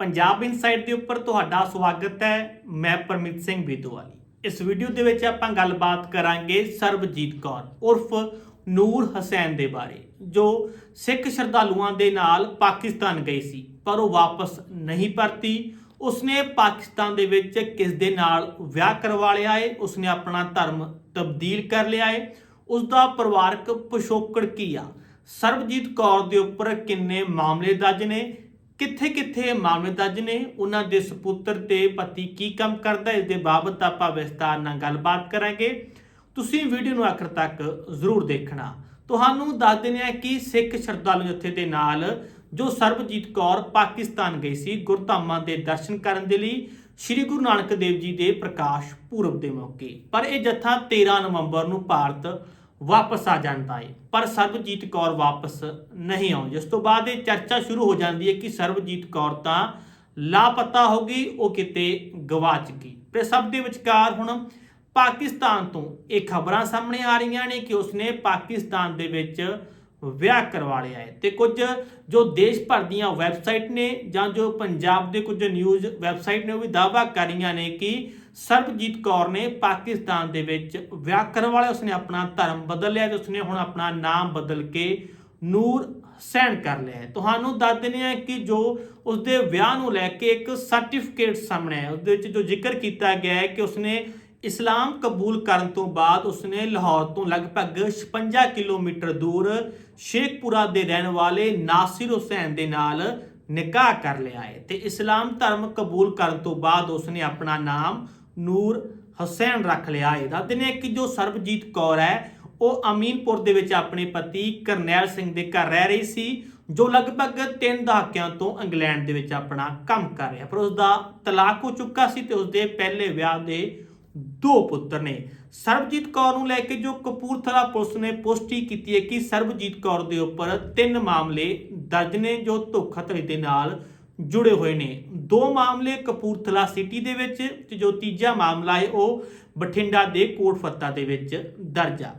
Punjab insight ਦੇ ਉੱਪਰ ਤੁਹਾਡਾ ਸਵਾਗਤ ਹੈ, ਮੈਂ ਪਰਮਿਤ ਸਿੰਘ ਬੇਦੋਵਾਲੀ। ਇਸ ਵੀਡੀਓ ਦੇ ਵਿੱਚ ਆਪਾਂ ਗੱਲਬਾਤ ਕਰਾਂਗੇ ਸਰਬਜੀਤ ਕੌਰ ਉਰਫ ਨੂਰ ਹਸੈਨ ਦੇ ਬਾਰੇ, ਜੋ ਸਿੱਖ ਸ਼ਰਧਾਲੂਆਂ ਦੇ ਨਾਲ ਪਾਕਿਸਤਾਨ ਗਈ ਸੀ, ਪਰ ਉਹ ਵਾਪਸ ਨਹੀਂ ਪਰਤੀ। ਉਸਨੇ ਪਾਕਿਸਤਾਨ ਦੇ ਵਿੱਚ ਕਿਸ ਦੇ ਨਾਲ ਵਿਆਹ ਕਰਵਾ ਲਿਆ ਏ? ਉਸਨੇ ਆਪਣਾ ਧਰਮ ਤਬਦੀਲ ਕਰ ਲਿਆ ਏ। ਉਸ ਦਾ ਪਰਿਵਾਰਕ ਪਿਛੋਕੜ ਕੀ ਆ? ਸਰਬਜੀਤ ਕੌਰ ਦੇ ਉੱਪਰ ਕਿੰਨੇ ਮਾਮਲੇ ਦਰਜ ਨੇ? ਕਿੱਥੇ ਕਿੱਥੇ ਮਾਮਲੇ ਦਰਜ ਨੇ? ਉਹਨਾਂ ਦੇ ਸੁਪੁੱਤਰ ਤੇ ਪਤੀ ਕੀ ਕੰਮ ਕਰਦਾ ਇਸ ਦੇ ਬਾਬਤ ਆਪਾਂ ਵਿਸਤਾਰ ਨਾਲ ਗੱਲਬਾਤ ਕਰਾਂਗੇ। ਤੁਸੀਂ ਵੀਡੀਓ ਨੂੰ ਆਖਰ ਤੱਕ ਜ਼ਰੂਰ ਦੇਖਣਾ। ਤੁਹਾਨੂੰ ਦੱਸ ਦਿੰਦੇ ਹਾਂ ਕਿ ਸਿੱਖ ਸ਼ਰਧਾਲੂ ਜਥੇ ਦੇ ਨਾਲ ਜੋ ਸਰਬਜੀਤ ਕੌਰ ਪਾਕਿਸਤਾਨ ਗਈ ਸੀ, ਗੁਰਧਾਮਾਂ ਦੇ ਦਰਸ਼ਨ ਕਰਨ ਦੇ ਲਈ, ਸ੍ਰੀ ਗੁਰੂ ਨਾਨਕ ਦੇਵ ਜੀ ਦੇ ਪ੍ਰਕਾਸ਼ ਪੁਰਬ ਦੇ ਮੌਕੇ। ਪਰ ਇਹ ਜਥਾ 13 ਨਵੰਬਰ ਨੂੰ ਭਾਰਤ ਵਾਪਸ ਆ ਜਾਂਦਾ ਹੈ ਪਰ ਸਰਬਜੀਤ ਕੌਰ ਵਾਪਸ ਨਹੀਂ ਆਉਂਦੀ। ਜਿਸ ਤੋਂ ਬਾਅਦ ਇਹ ਚਰਚਾ ਸ਼ੁਰੂ ਹੋ ਜਾਂਦੀ ਹੈ ਕਿ ਸਰਬਜੀਤ ਕੌਰ ਤਾਂ ਲਾਪਤਾ ਹੋ ਗਈ, ਉਹ ਕਿਤੇ ਗਵਾਚ ਗਈ। ਤੇ ਸਭ ਦੇ ਵਿਚਕਾਰ ਹੁਣ ਪਾਕਿਸਤਾਨ ਤੋਂ ਇਹ ਖਬਰਾਂ ਸਾਹਮਣੇ ਆ ਰਹੀਆਂ ਨੇ ਕਿ ਉਸਨੇ ਪਾਕਿਸਤਾਨ ਦੇ ਵਿੱਚ ਵਿਆਹ ਕਰਵਾ ਲਿਆ ਹੈ। ਤੇ ਕੁਝ ਜੋ ਦੇਸ਼ ਭਰ ਦੀਆਂ ਵੈਬਸਾਈਟ ਨੇ ਜਾਂ ਜੋ ਪੰਜਾਬ ਦੇ ਕੁਝ ਨਿਊਜ਼ ਵੈਬਸਾਈਟ ਨੇ, ਉਹ ਵੀ ਦਾਅਵਾ ਕਰ ਰਹੀਆਂ ਨੇ ਕਿ ਸਰਬਜੀਤ ਕੌਰ ਨੇ ਪਾਕਿਸਤਾਨ ਦੇ ਵਿੱਚ ਵਿਆਹ ਕਰਵਾ ਲਿਆ। ਉਸਨੇ ਆਪਣਾ ਧਰਮ ਬਦਲ ਲਿਆ ਤੇ ਉਸਨੇ ਹੁਣ ਆਪਣਾ ਨਾਮ ਬਦਲ ਕੇ ਨੂਰ ਹਸੈਨ ਕਰ ਲਿਆ ਹੈ। ਤੁਹਾਨੂੰ ਦੱਸ ਦਿੰਦੇ ਹਾਂ ਕਿ ਜੋ ਉਸਦੇ ਵਿਆਹ ਨੂੰ ਲੈ ਕੇ ਇੱਕ ਸਰਟੀਫਿਕੇਟ ਸਾਹਮਣੇ ਆਇਆ ਉਹਦੇ ਵਿੱਚ ਜੋ ਜ਼ਿਕਰ ਕੀਤਾ ਗਿਆ ਹੈ ਕਿ ਉਸਨੇ ਇਸਲਾਮ ਕਬੂਲ ਕਰਨ ਤੋਂ ਬਾਅਦ ਉਸਨੇ ਲਾਹੌਰ ਤੋਂ ਲਗਭਗ 56 ਕਿਲੋਮੀਟਰ ਦੂਰ ਸ਼ੇਖਪੁਰਾ ਦੇ ਰਹਿਣ ਵਾਲੇ ਨਾਸਿਰ ਹੁਸੈਨ ਦੇ ਨਾਲ ਨਿਕਾਹ ਕਰ ਲਿਆ ਹੈ ਤੇ ਇਸਲਾਮ ਧਰਮ ਕਬੂਲ ਕਰਨ ਤੋਂ ਬਾਅਦ ਉਸਨੇ ਆਪਣਾ ਨਾਮ ਨੂਰ ਹੁਸੈਨ ਰੱਖ ਲਿਆ ਹੈ। ਦੱਸਦੇ ਨੇ ਕਿ ਜੋ ਸਰਬਜੀਤ ਕੌਰ ਹੈ, ਉਹ ਅਮੀਨਪੁਰ ਦੇ ਵਿੱਚ ਆਪਣੇ ਪਤੀ ਕਰਨੈਲ ਸਿੰਘ ਦੇ ਘਰ ਰਹਿ ਰਹੀ ਸੀ, ਜੋ ਲਗਭਗ 3 ਦਹਾਕਿਆਂ ਤੋਂ ਇੰਗਲੈਂਡ ਦੇ ਵਿੱਚ ਆਪਣਾ ਕੰਮ ਕਰ ਰਿਹਾ ਪਰ ਉਸ ਦਾ ਤਲਾਕ ਹੋ ਚੁੱਕਾ ਸੀ ਤੇ ਉਸ ਦੇ ਪਹਿਲੇ ਵਿਆਹ ਦੇ ਦੋ ਪੁੱਤਰ ਨੇ। ਸਰਬਜੀਤ ਕੌਰ ਨੂੰ ਲੈ ਕੇ ਜੋ ਕਪੂਰਥਲਾ ਪੁਲਿਸ ਨੇ ਪੁਸ਼ਟੀ ਕੀਤੀ ਹੈ ਕਿ ਸਰਬਜੀਤ ਕੌਰ ਦੇ ਉੱਪਰ ਤਿੰਨ ਮਾਮਲੇ ਦਰਜ ਨੇ ਜੋ ਧੋਖਾਧੜੀ ਦੇ ਨਾਲ ਜੁੜੇ ਹੋਏ ਨੇ। ਦੋ ਮਾਮਲੇ ਕਪੂਰਥਲਾ ਸਿਟੀ ਦੇ ਵਿੱਚ ਤੇ ਜੋ ਤੀਜਾ ਮਾਮਲਾ ਹੈ ਉਹ ਬਠਿੰਡਾ ਦੇ ਕੋਟ ਫੱਤਾ ਦੇ ਵਿੱਚ ਦਰਜ ਆ।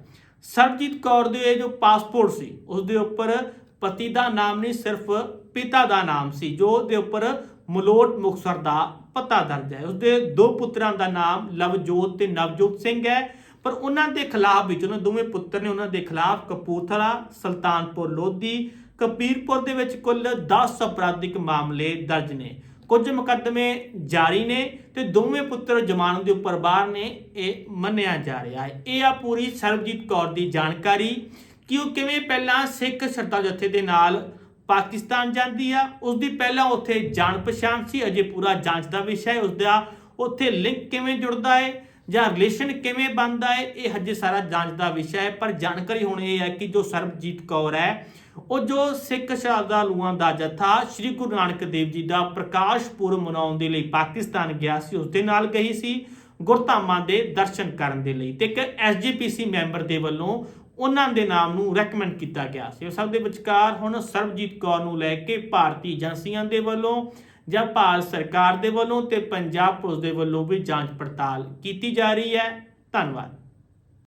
ਸਰਬਜੀਤ ਕੌਰ ਦੇ ਜੋ ਪਾਸਪੋਰਟ ਸੀ, ਉਸ ਦੇ ਉੱਪਰ ਪਤੀ ਦਾ ਨਾਮ ਨਹੀਂ, ਸਿਰਫ ਪਿਤਾ ਦਾ ਨਾਮ ਸੀ, ਜੋ ਉਹਦੇ ਉੱਪਰ ਮਲੋਟ ਮੁਕਸਰ ਦਾ ਪਤਾ ਦਰਜ ਹੈ। ਉਸਦੇ ਦੋ ਪੁੱਤਰਾਂ ਦਾ ਨਾਮ ਲਵਜੋਤ ਤੇ ਨਵਜੋਤ ਸਿੰਘ ਹੈ। ਪਰ ਉਹਨਾਂ ਦੇ ਖਿਲਾਫ ਵਿੱਚ, ਉਹਨਾਂ ਦੋਵੇਂ ਪੁੱਤਰ ਨੇ ਉਹਨਾਂ ਦੇ ਖਿਲਾਫ ਕਪੂਰਥਲਾ, ਸੁਲਤਾਨਪੁਰ ਲੋਧੀ, ਕਪੀਰਪੁਰ ਦੇ ਵਿੱਚ ਕੁੱਲ 10 ਅਪਰਾਧਿਕ ਮਾਮਲੇ ਦਰਜ ਨੇ। ਕੁਝ ਮੁਕੱਦਮੇ ਜਾਰੀ ਨੇ ਤੇ ਦੋਵੇਂ ਪੁੱਤਰ ਜ਼ਮਾਨਤ ਦੇ ਉੱਪਰ ਬਾਹਰ ਨੇ, ਇਹ ਮੰਨਿਆ ਜਾ ਰਿਹਾ ਹੈ। ਇਹ ਆ ਪੂਰੀ ਸਰਬਜੀਤ ਕੌਰ ਦੀ ਜਾਣਕਾਰੀ ਕਿ ਉਹ ਕਿਵੇਂ ਪਹਿਲਾਂ ਸਿੱਖ ਸ਼ਰਧਾ ਜਥੇ ਦੇ ਨਾਲ ਪਾਕਿਸਤਾਨ ਜਾਂਦੀ ਆ ਉਸ ਦੀ ਪਹਿਲਾਂ ਉੱਥੇ ਜਾਣ ਪਛਾਣ ਸੀ, ਅਜੇ ਪੂਰਾ ਜਾਂਚ ਦਾ ਵਿਸ਼ਾ ਹੈ ਉਸ ਦਾ ਉੱਥੇ ਲਿੰਕ ਕਿਵੇਂ ਜੁੜਦਾ ਹੈ ਜਾਂ ਰਿਲੇਸ਼ਨ ਕਿਵੇਂ ਬਣਦਾ ਹੈ ਇਹ ਹਜੇ ਸਾਰਾ ਜਾਂਚ ਦਾ ਵਿਸ਼ਾ ਹੈ, ਪਰ ਜਾਣਕਾਰੀ ਹੁਣ ਇਹ ਹੈ ਕਿ ਜੋ ਸਰਬਜੀਤ ਕੌਰ ਹੈ, ਉਹ ਜੋ ਸਿੱਖ ਸ਼ਰਧਾਲੂਆਂ ਦਾ ਜਥਾ ਸ੍ਰੀ ਗੁਰੂ ਨਾਨਕ ਦੇਵ ਜੀ ਦਾ ਪ੍ਰਕਾਸ਼ ਪੁਰਬ ਮਨਾਉਣ ਦੇ ਲਈ ਪਾਕਿਸਤਾਨ ਗਿਆ ਸੀ ਉਸ ਦੇ ਨਾਲ ਗਈ ਸੀ ਗੁਰਧਾਮਾਂ ਦੇ ਦਰਸ਼ਨ ਕਰਨ ਦੇ ਲਈ ਤੇ ਇੱਕ ਐਸਜੀਪੀਸੀ ਮੈਂਬਰ ਦੇ ਵੱਲੋਂ ਉਹਨਾਂ ਦੇ ਨਾਮ ਨੂੰ ਰეკਮੈਂਡ ਕੀਤਾ ਗਿਆ ਸੀ। ਉਹ ਸਭ ਦੇ ਵਿਚਕਾਰ ਹੁਣ ਸਰਬਜੀਤ ਕੌਰ ਨੂੰ ਲੈ ਕੇ ਭਾਰਤੀ ਏਜੰਸੀਆਂ ਦੇ ਵੱਲੋਂ ਜਾਂ ਭਾਰਤ ਸਰਕਾਰ ਦੇ ਵੱਲੋਂ ਤੇ ਪੰਜਾਬ ਪੁਲਿਸ ਦੇ ਵੱਲੋਂ ਵੀ ਜਾਂਚ ਪੜਤਾਲ ਕੀਤੀ ਜਾ ਰਹੀ ਹੈ। ਧੰਨਵਾਦ।